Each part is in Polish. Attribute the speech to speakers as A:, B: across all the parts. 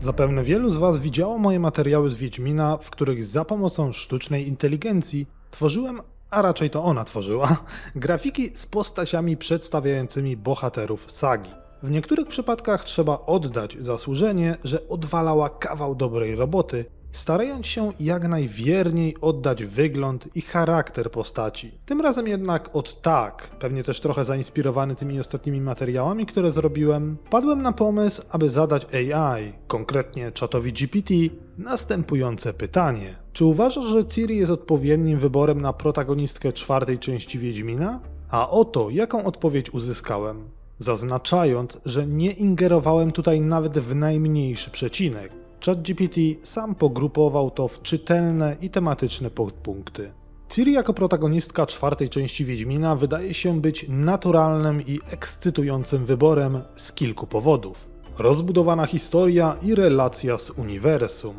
A: Zapewne wielu z Was widziało moje materiały z Wiedźmina, w których za pomocą sztucznej inteligencji tworzyłem, a raczej to ona tworzyła, grafiki z postaciami przedstawiającymi bohaterów sagi. W niektórych przypadkach trzeba oddać zasłużenie, że odwalała kawał dobrej roboty, starając się jak najwierniej oddać wygląd i charakter postaci. Tym razem jednak od tak, pewnie też trochę zainspirowany tymi ostatnimi materiałami, które zrobiłem, padłem na pomysł, aby zadać AI, konkretnie czatowi GPT, następujące pytanie. Czy uważasz, że Ciri jest odpowiednim wyborem na protagonistkę czwartej części Wiedźmina? A oto jaką odpowiedź uzyskałem. Zaznaczając, że nie ingerowałem tutaj nawet w najmniejszy przecinek. ChatGPT sam pogrupował to w czytelne i tematyczne podpunkty. Ciri jako protagonistka czwartej części Wiedźmina wydaje się być naturalnym i ekscytującym wyborem z kilku powodów. Rozbudowana historia i relacja z uniwersum.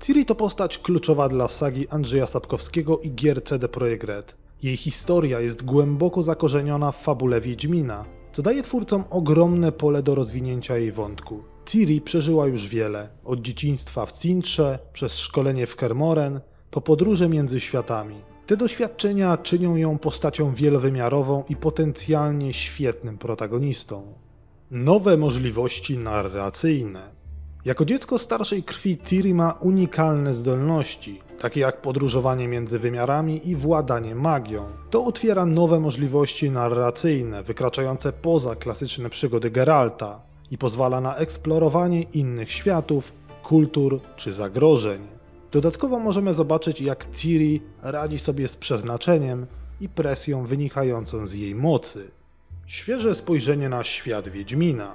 A: Ciri to postać kluczowa dla sagi Andrzeja Sapkowskiego i gier CD Projekt Red. Jej historia jest głęboko zakorzeniona w fabule Wiedźmina, co daje twórcom ogromne pole do rozwinięcia jej wątku. Ciri przeżyła już wiele, od dzieciństwa w Cintrze, przez szkolenie w Kermoren, po podróże między światami. Te doświadczenia czynią ją postacią wielowymiarową i potencjalnie świetnym protagonistą. Nowe możliwości narracyjne. Jako dziecko starszej krwi Ciri ma unikalne zdolności, takie jak podróżowanie między wymiarami i władanie magią. To otwiera nowe możliwości narracyjne, wykraczające poza klasyczne przygody Geralta i pozwala na eksplorowanie innych światów, kultur czy zagrożeń. Dodatkowo możemy zobaczyć, jak Ciri radzi sobie z przeznaczeniem i presją wynikającą z jej mocy. Świeże spojrzenie na świat Wiedźmina.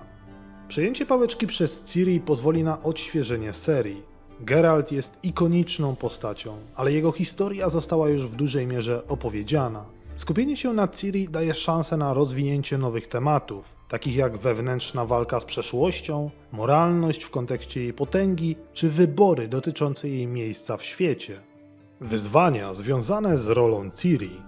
A: Przejęcie pałeczki przez Ciri pozwoli na odświeżenie serii. Geralt jest ikoniczną postacią, ale jego historia została już w dużej mierze opowiedziana. Skupienie się na Ciri daje szansę na rozwinięcie nowych tematów, takich jak wewnętrzna walka z przeszłością, moralność w kontekście jej potęgi, czy wybory dotyczące jej miejsca w świecie. Wyzwania związane z rolą Ciri.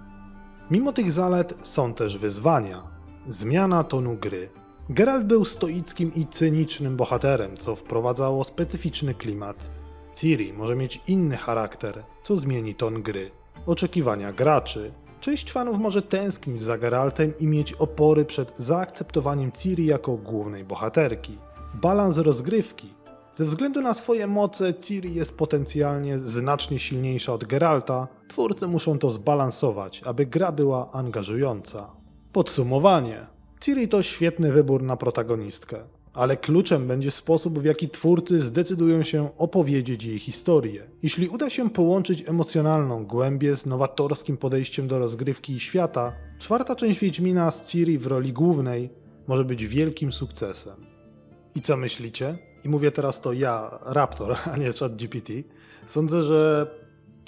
A: Mimo tych zalet są też wyzwania. Zmiana tonu gry. Geralt był stoickim i cynicznym bohaterem, co wprowadzało specyficzny klimat. Ciri może mieć inny charakter, co zmieni ton gry. Oczekiwania graczy. Część fanów może tęsknić za Geraltem i mieć opory przed zaakceptowaniem Ciri jako głównej bohaterki. Balans rozgrywki. Ze względu na swoje moce, Ciri jest potencjalnie znacznie silniejsza od Geralta. Twórcy muszą to zbalansować, aby gra była angażująca. Podsumowanie. Ciri to świetny wybór na protagonistkę, ale kluczem będzie sposób, w jaki twórcy zdecydują się opowiedzieć jej historię. Jeśli uda się połączyć emocjonalną głębię z nowatorskim podejściem do rozgrywki i świata, czwarta część Wiedźmina z Ciri w roli głównej może być wielkim sukcesem. I co myślicie? I mówię teraz to ja, Raptor, a nie ChatGPT. Sądzę, że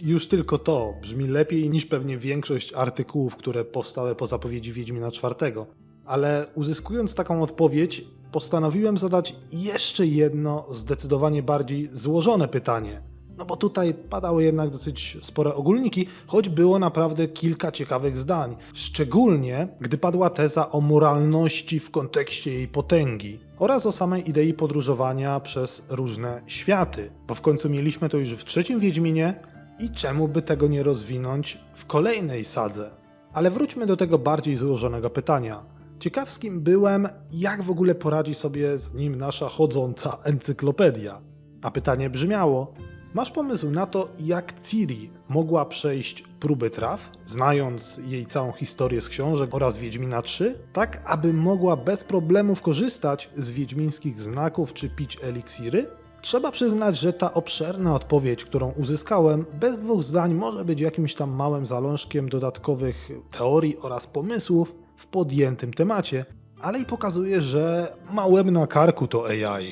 A: już tylko to brzmi lepiej niż pewnie większość artykułów, które powstały po zapowiedzi Wiedźmina czwartego ale uzyskując taką odpowiedź, postanowiłem zadać jeszcze jedno zdecydowanie bardziej złożone pytanie. No bo tutaj padały jednak dosyć spore ogólniki, choć było naprawdę kilka ciekawych zdań. Szczególnie gdy padła teza o moralności w kontekście jej potęgi oraz o samej idei podróżowania przez różne światy. Bo w końcu mieliśmy to już w trzecim Wiedźminie i czemu by tego nie rozwinąć w kolejnej sadze? Ale wróćmy do tego bardziej złożonego pytania. Ciekawskim byłem, jak w ogóle poradzi sobie z nim nasza chodząca encyklopedia. A pytanie brzmiało: Masz pomysł na to, jak Ciri mogła przejść próby traw, znając jej całą historię z książek oraz Wiedźmina 3, tak aby mogła bez problemów korzystać z wiedźmińskich znaków czy pić eliksiry? Trzeba przyznać, że ta obszerna odpowiedź, którą uzyskałem, bez dwóch zdań może być jakimś tam małym zalążkiem dodatkowych teorii oraz pomysłów, w podjętym temacie, ale i pokazuje, że ma łeb na karku to AI.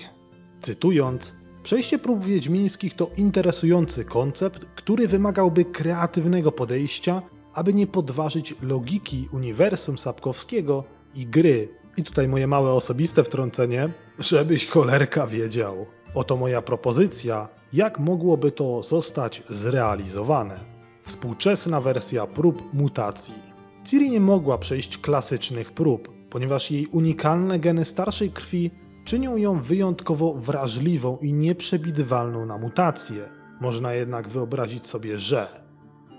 A: Cytując, przejście prób wiedźmińskich to interesujący koncept, który wymagałby kreatywnego podejścia, aby nie podważyć logiki uniwersum Sapkowskiego i gry. I tutaj moje małe osobiste wtrącenie, żebyś cholerka wiedział. Oto moja propozycja, jak mogłoby to zostać zrealizowane. Współczesna wersja prób mutacji. Ciri nie mogła przejść klasycznych prób, ponieważ jej unikalne geny starszej krwi czynią ją wyjątkowo wrażliwą i nieprzewidywalną na mutacje. Można jednak wyobrazić sobie, że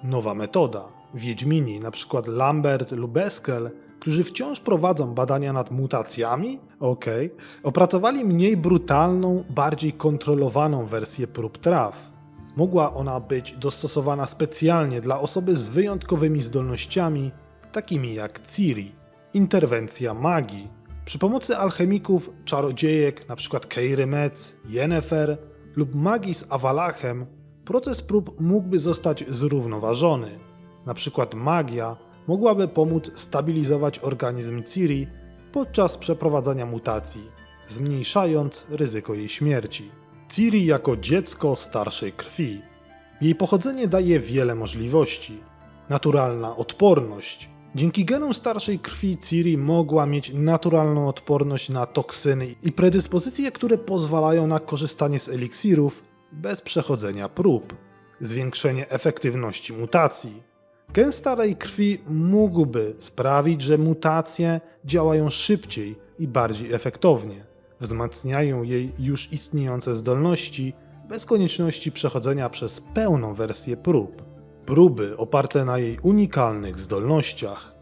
A: nowa metoda, Wiedźmini, np. Lambert lub Eskel, którzy wciąż prowadzą badania nad mutacjami, okej, opracowali mniej brutalną, bardziej kontrolowaną wersję prób traw. Mogła ona być dostosowana specjalnie dla osoby z wyjątkowymi zdolnościami, takimi jak Ciri, interwencja magii. Przy pomocy alchemików, czarodziejek, np. Keiry Metz, Yennefer lub magii z Awalachem, proces prób mógłby zostać zrównoważony. Na przykład magia mogłaby pomóc stabilizować organizm Ciri podczas przeprowadzania mutacji, zmniejszając ryzyko jej śmierci. Ciri jako dziecko starszej krwi. Jej pochodzenie daje wiele możliwości. Naturalna odporność. Dzięki genom starszej krwi Ciri mogła mieć naturalną odporność na toksyny i predyspozycje, które pozwalają na korzystanie z eliksirów bez przechodzenia prób. Zwiększenie efektywności mutacji. Gen starej krwi mógłby sprawić, że mutacje działają szybciej i bardziej efektownie. Wzmacniają jej już istniejące zdolności bez konieczności przechodzenia przez pełną wersję prób. Próby oparte na jej unikalnych zdolnościach.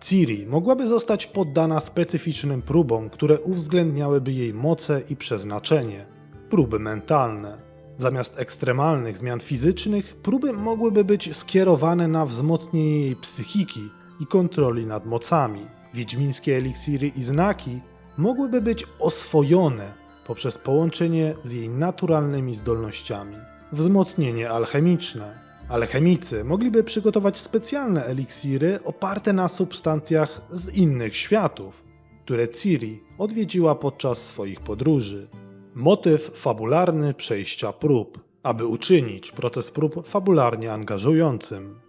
A: Ciri mogłaby zostać poddana specyficznym próbom, które uwzględniałyby jej moce i przeznaczenie. Próby mentalne. Zamiast ekstremalnych zmian fizycznych, próby mogłyby być skierowane na wzmocnienie jej psychiki i kontroli nad mocami. Wiedźmińskie eliksiry i znaki mogłyby być oswojone poprzez połączenie z jej naturalnymi zdolnościami. Wzmocnienie alchemiczne. Alchemicy mogliby przygotować specjalne eliksiry oparte na substancjach z innych światów, które Ciri odwiedziła podczas swoich podróży. Motyw fabularny przejścia prób, aby uczynić proces prób fabularnie angażującym.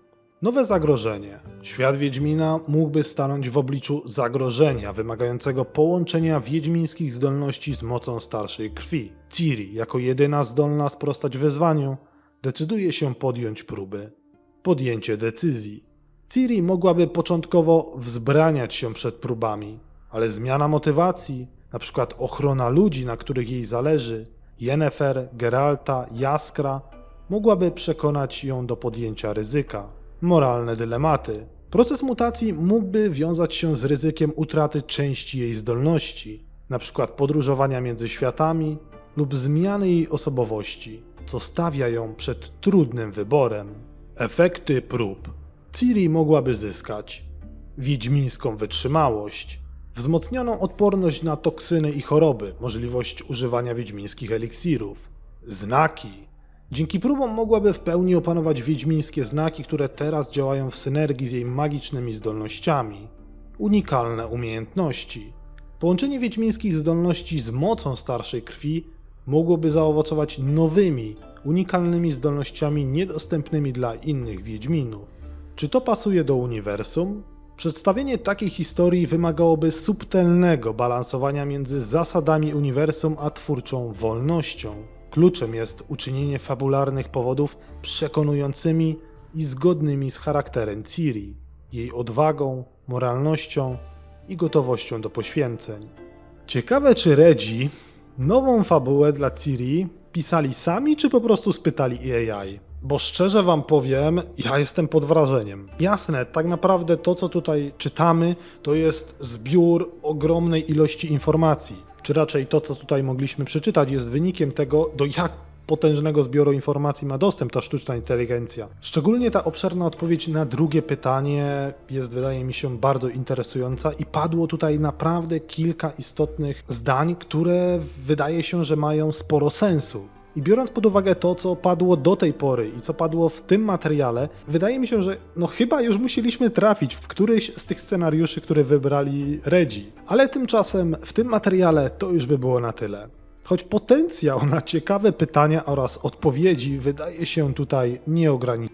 A: Nowe zagrożenie. Świat Wiedźmina mógłby stanąć w obliczu zagrożenia wymagającego połączenia wiedźmińskich zdolności z mocą starszej krwi. Ciri, jako jedyna zdolna sprostać wyzwaniu, decyduje się podjąć próby. Podjęcie decyzji. Ciri mogłaby początkowo wzbraniać się przed próbami, ale zmiana motywacji, np. ochrona ludzi, na których jej zależy, Yennefer, Geralta, Jaskra, mogłaby przekonać ją do podjęcia ryzyka. Moralne dylematy. Proces mutacji mógłby wiązać się z ryzykiem utraty części jej zdolności, np. podróżowania między światami lub zmiany jej osobowości, co stawia ją przed trudnym wyborem. Efekty prób. Ciri mogłaby zyskać wiedźmińską wytrzymałość, wzmocnioną odporność na toksyny i choroby, możliwość używania wiedźmińskich eliksirów, znaki. Dzięki próbom mogłaby w pełni opanować wiedźmińskie znaki, które teraz działają w synergii z jej magicznymi zdolnościami. Unikalne umiejętności. Połączenie wiedźmińskich zdolności z mocą starszej krwi mogłoby zaowocować nowymi, unikalnymi zdolnościami niedostępnymi dla innych wiedźminów. Czy to pasuje do uniwersum? Przedstawienie takiej historii wymagałoby subtelnego balansowania między zasadami uniwersum a twórczą wolnością. Kluczem jest uczynienie fabularnych powodów przekonującymi i zgodnymi z charakterem Ciri, jej odwagą, moralnością i gotowością do poświęceń. Ciekawe, czy Redzi nową fabułę dla Ciri pisali sami, czy po prostu spytali AI? Bo szczerze wam powiem, ja jestem pod wrażeniem. Jasne, tak naprawdę to, co tutaj czytamy, to jest zbiór ogromnej ilości informacji. Czy raczej to, co tutaj mogliśmy przeczytać, jest wynikiem tego, do jak potężnego zbioru informacji ma dostęp ta sztuczna inteligencja. Szczególnie ta obszerna odpowiedź na drugie pytanie jest, wydaje mi się, bardzo interesująca i padło tutaj naprawdę kilka istotnych zdań, które wydaje się, że mają sporo sensu. I biorąc pod uwagę to, co padło do tej pory i co padło w tym materiale, wydaje mi się, że no chyba już musieliśmy trafić w któryś z tych scenariuszy, które wybrali Redzi. Ale tymczasem w tym materiale to już by było na tyle. Choć potencjał na ciekawe pytania oraz odpowiedzi wydaje się tutaj nieograniczony.